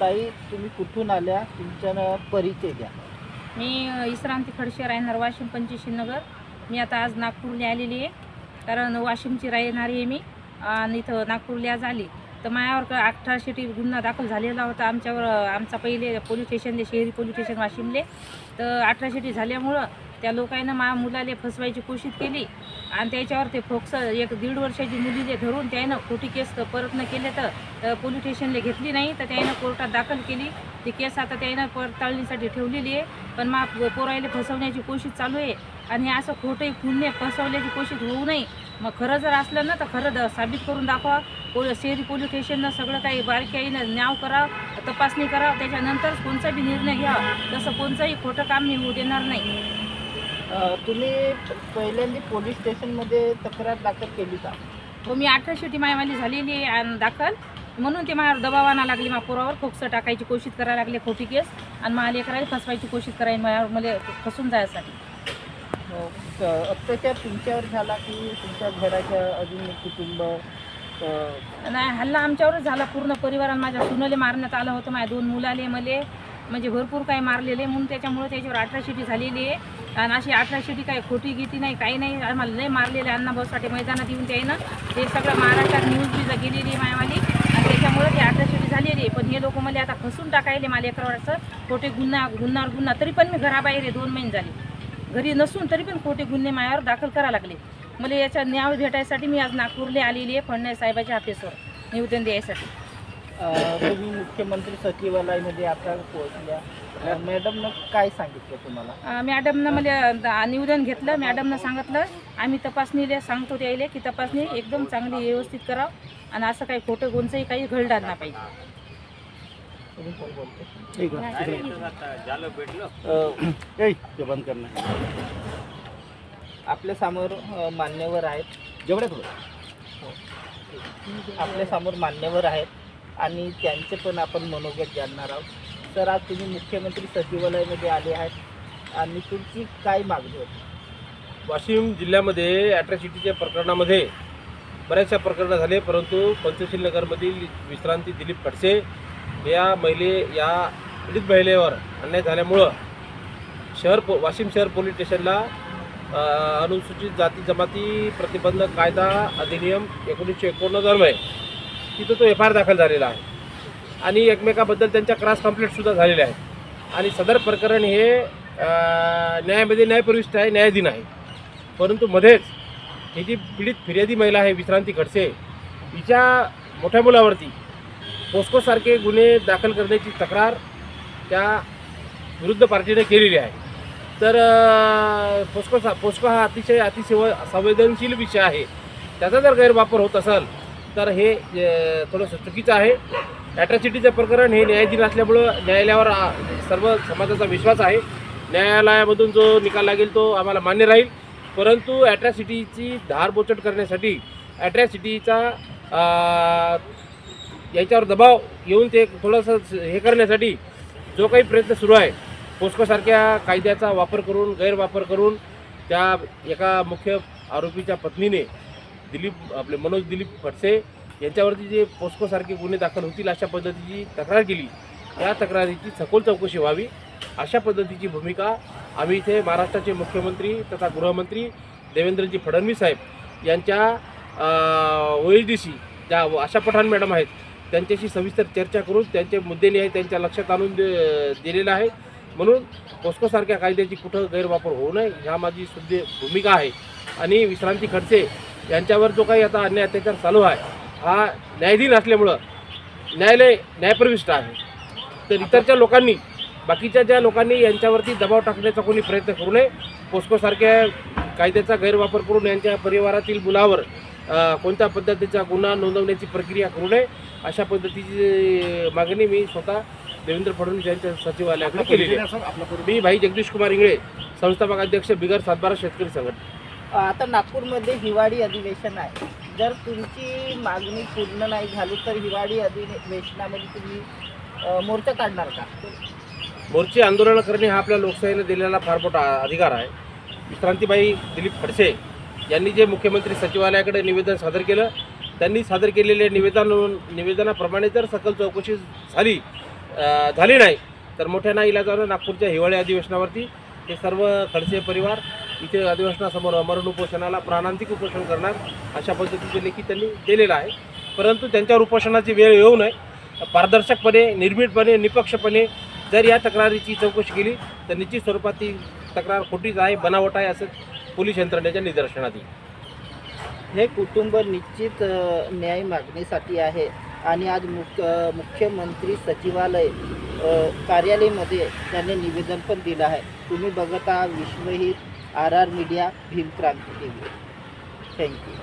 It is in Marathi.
ताई तुम्ही कुठून आल्या? तुमच्या परिचय द्या. मी विश्रांती खडशे राहणार वाशिम पंचशील नगर मी आता आज नागपूरला आलेली आहे. कारण वाशिमची राहणारी आहे मी. आणि इथं नागपूरला आज आली. तर माझ्यावर अठराशे अठरा शिटी गुन्हा दाखल झालेला होता आमच्यावर. आमचा पहिले पोलीस स्टेशनले शहरी पोलीस स्टेशन वाशिमले. तर अठरा शिटी झाल्यामुळं त्या लोकांना मा मुलाले फसवायची कोशिश केली. आणि त्याच्यावर ते फोक्स एक दीड वर्षाची मुलीले धरून त्यानं खोटी केस परत केले तर पोलीस स्टेशनला घेतली नाही. तर त्यानं कोर्टात दाखल केली. ती केस आता त्यानं पडताळणीसाठी ठेवलेली आहे. पण मा पोरायला फसवण्याची कोशिश चालू आहे. आणि असं खोटं पुण्य फसवल्याची कोशिश होऊ नये. मग खरं जर असलं ना तर खरं साबित करून दाखवा. पोल शहरी पोलीस स्टेशननं सगळं काही बारकाईनं न्याव करावं तपासणी करावं. त्याच्यानंतर कोणचा बी निर्णय घ्यावा. तसं कोणचंही खोटं काम मी होऊ देणार नाही. तुम्ही पहिल्यांदा पोलीस स्टेशनमध्ये तक्रार दाखल केली का? हो मी अठरा शेवटी मायावाली झालेली आहे आणि दाखल. म्हणून ते माझ्यावर दबाव आणा लागली माझ्या पोरावर खोकसं टाकायची कोशिश करायला लागले खोटी केस आणि मला लेकराला फसवायची कोशिश करायला माझ्यावर मला फसून जायसाठी. क- अत्याचार तुमच्यावर झाला की तुमच्या घराच्या अजून कुटुंब नाही हल्ला आमच्यावरच झाला. पूर्ण परिवारात माझ्या सुनले मारण्यात आलं होतं. माझ्या दोन मुलाले मले म्हणजे भरपूर काही मारलेले. म्हणून त्याच्यामुळे त्याच्यावर अठरा शिटी झालेली आहे. आणि अशी अठरा शिटी काही खोटी गीती नाही काही नाही. आम्हाला लय मारलेले अण्णाभाऊसाठी मैदानात येऊन त्यानं ते सगळं महाराष्ट्रात न्यूज बी गेलेली आहे मायावाली. आणि त्याच्यामुळे ते अठरा झालेली आहे. पण हे लोक मला आता फसून टाकायले मला एका वेळेस खोटे गुन्हा गुन्हावर गुन्हा. तरी पण मी घराबाहेर आहे दोन महिने झाले. घरी नसून तरी पण खोटे गुन्हे मायावर दाखल करा लागले. मला याचा न्याय भेटायसाठी मी आज नागपूरला आलेली आहे फडणवीस साहेबाच्या ऑफिसवर निवेदन द्यायसाठी. तुम्ही मुख्यमंत्री सचिवालयामध्ये आता पोहोचल्या. मॅडमनं काय सांगितलं तुम्हाला? मॅडमनं मला निवेदन घेतलं. मॅडमनं सांगितलं आम्ही तपासणीला सांगतो त्याला की तपासणी एकदम चांगली व्यवस्थित करावं आणि असं काही खोटं गोंचही काही घडणार नाही पाहिजे. तुम्ही कोण बोलते ठीक आहे. ते बंद करणं आपल्यासमोर मान्यवर आहेत. जेवढ्या थोडं आपल्यासमोर मान्यवर आहेत. आणि त्यांचे पण आपण मनोगत जाणणार आहोत. तर आज तुम्ही मुख्यमंत्री सचिवालयामध्ये आले आहेत आणि तुमची काय मागणी होती? वाशिम जिल्ह्यामध्ये ॲट्रॅसिटीच्या प्रकरणामध्ये बऱ्याचशा प्रकरणं झाले परंतु पंचशील नगरमधील विश्रांती दिलीप खडसे या महिले या पीडित महिलेवर अन्याय झाल्यामुळं शहर पो वाशिम शहर पोलीस स्टेशनला अनुसूचित जाती जमाती प्रतिबंधक कायदा अधिनियम एकोणीसशे एकोणनव्वद तिथं तो एफ आय आर दाखल झालेला आहे. आणि एकमेकाबद्दल त्यांच्या क्रॉस कंप्लेंटसुद्धा झालेल्या आहेत. आणि सदर प्रकरण हे न्यायामध्ये न्यायप्रविष्ट आहे न्यायाधीन आहे. परंतु मध्येच ही जी पीडित फिर्यादी महिला आहे विश्रांती खडसे हिच्या मोठ्या मुलावरती पोस्कोसारखे गुन्हे दाखल करण्याची तक्रार त्या विरुद्ध पार्टीने केलेली आहे. तर पोस्को सा पोस्को हा अतिशय अतिशय संवेदनशील विषय आहे. त्याचा जर गैरवापर होत असेल तर हे थोडंसं चुकीचं आहे. ॲट्रॉसिटीचं प्रकरण हे न्यायाधीन असल्यामुळं न्यायालयावर सर्व समाजाचा विश्वास आहे. न्यायालयामधून जो निकाल लागेल तो आम्हाला मान्य राहील. परंतु ॲट्रॉसिटीची धारबोचट करण्यासाठी ॲट्रॉसिटीचा याच्यावर दबाव येऊन ते थोडंसं हे करण्यासाठी जो काही प्रयत्न सुरू आहे पोस्कोसारख्या कायद्याचा वापर करून गैरवापर करून त्या एका मुख्य आरोपीच्या पत्नीने दिलीप आपले मनोज दिलीप खडसे यांच्यावरती जे पोस्कोसारखे गुन्हे दाखल होतील अशा पद्धतीची तक्रार केली. त्या तक्रारीची सखोल चौकशी व्हावी. अशा पद्धतीची भूमिका आम्ही इथे महाराष्ट्राचे मुख्यमंत्री तथा गृहमंत्री देवेंद्रजी फडणवीस साहेब यांच्या ओ एच डी सी ज्या आशा पठाण मॅडम आहेत त्यांच्याशी सविस्तर चर्चा करून त्यांचे मुद्दे आहे त्यांच्या लक्षात आणून दे दिलेलं आहे म्हणून पोस्कोसारख्या कायद्याची कुठं गैरवापर होऊ नये ह्या माझी शुद्ध भूमिका आहे. आणि विश्रांती खडसे यांच्यावर जो काही आता अन्याय अत्याचार चालू आहे हा न्यायाधीन असल्यामुळं न्यायालय न्यायप्रविष्ट आहे. तर इतरच्या लोकांनी बाकीच्या ज्या लोकांनी यांच्यावरती दबाव टाकण्याचा कोणी प्रयत्न करू नये पोस्कोसारख्या कायद्याचा गैरवापर करून यांच्या परिवारातील मुलावर कोणत्या पद्धतीचा गुन्हा नोंदवण्याची प्रक्रिया करू नये अशा पद्धतीची मागणी मी स्वतः देवेंद्र फडणवीस यांच्या सचिवालयाकडे केलेली आहे. आपला मी भाई जगदीश कुमार इंगळे संस्थापक अध्यक्ष बिगर सातबारा शेतकरी संघटना. आता नागपूरमध्ये हिवाळी अधिवेशन आहे. जर तुमची मागणी पूर्ण नाही झाली तर हिवाळी अधिवेशनामध्ये तुम्ही मोर्चा काढणार का? मोर्चे आंदोलन करणे हा आपल्या लोकशाहीने दिलेला फार मोठा अधिकार आहे. विश्रांतीबाई दिलीप खडसे यांनी जे मुख्यमंत्री सचिवालयाकडे निवेदन सादर केलं त्यांनी सादर केलेले निवेदन निवेदनाप्रमाणे जर सकल चौकशी झाली झाली नाही. तर मोठ्या नाईलाजानं नागपूरच्या हिवाळी अधिवेशनावरती हे सर्व खडसे परिवार इथे अधिवेशनासमोर अमरण उपोषणाला प्राणांतिक उपोषण करणार अशा पद्धतीचे लेखी त्यांनी दिलेलं आहे. परंतु त्यांच्यावर उपोषणाची वेळ येऊ नये. पारदर्शकपणे निर्भीडपणे निपक्षपणे जर या तक्रारीची चौकशी केली तर निश्चित स्वरूपात ती तक्रार खोटीच आहे बनावट आहे असं पोलीस यंत्रणेच्या निदर्शनात येईल. हे कुटुंब निश्चित न्याय मागणीसाठी आहे. आणि आज मुख्य मुख्यमंत्री सचिवालय कार्यालयामध्ये त्यांनी निवेदन पण दिलं आहे. तुम्ही बघत आहात Vishwahit R R media Bhimkranti T V thank you